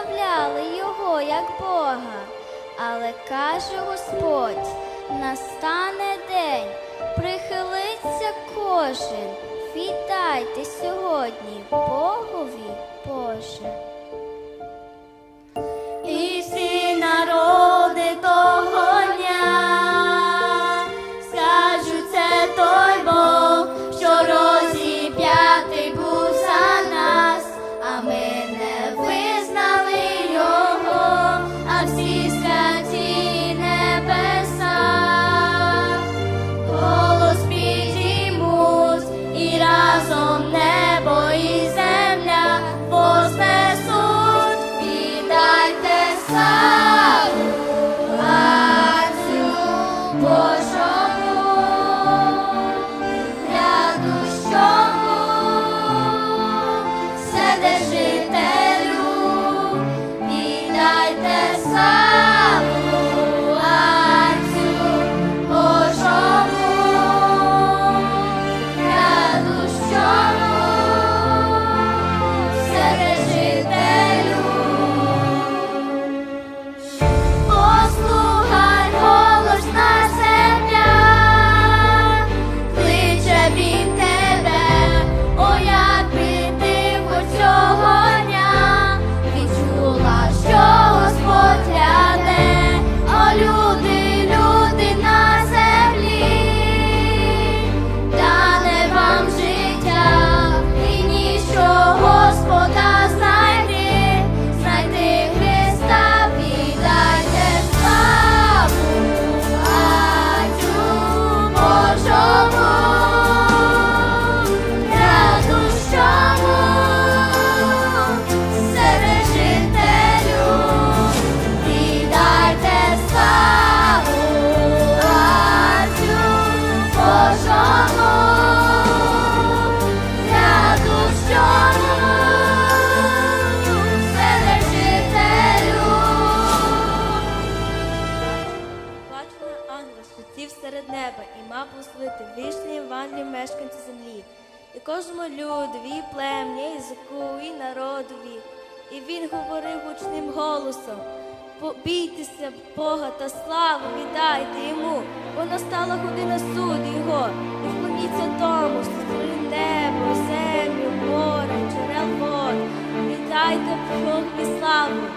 прославляли Його як Бога, але каже Господь: настане день, прихилиться кожен, віддайте сьогодні Богові Боже. і кожному людові, плем'я, язику, і народові. І він говорив гучним голосом: побійтеся Бога та славу, віддайте йому, бо настала година суд його, і вклоніться тому, створі небо, землю, море, джерел вод, віддайте Богу і славу.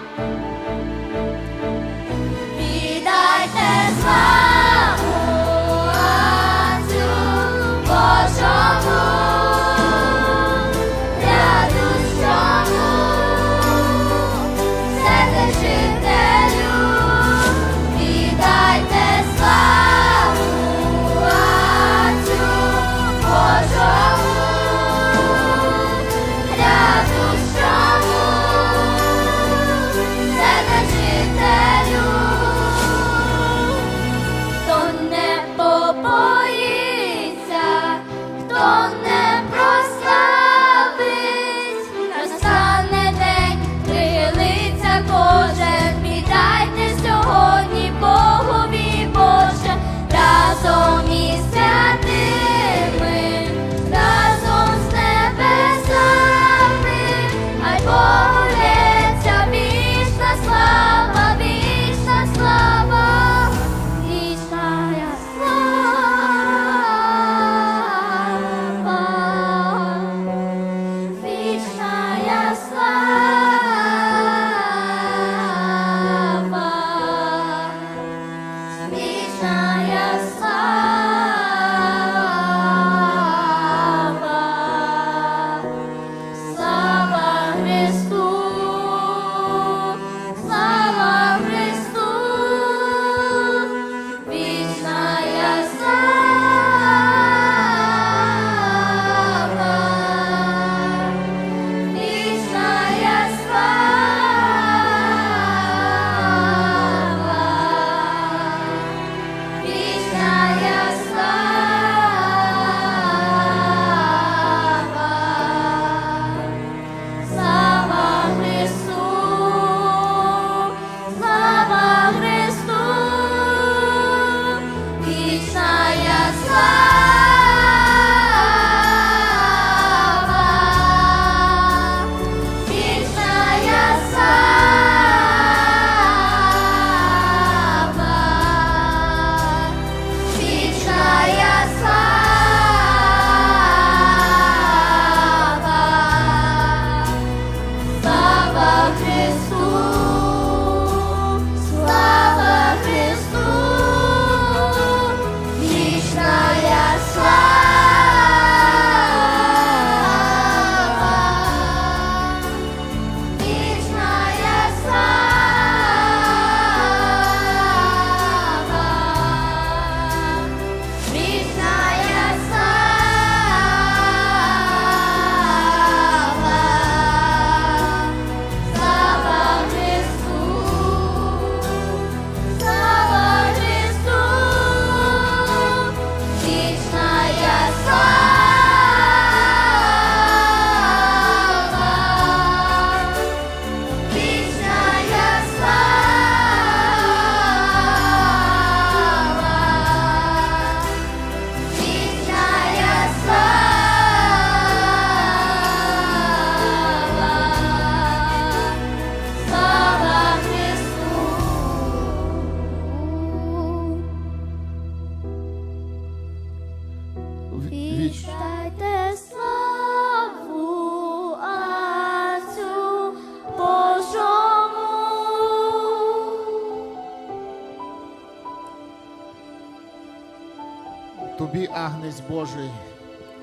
Тобі, Агнець Божий,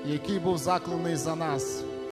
який був закланий за нас.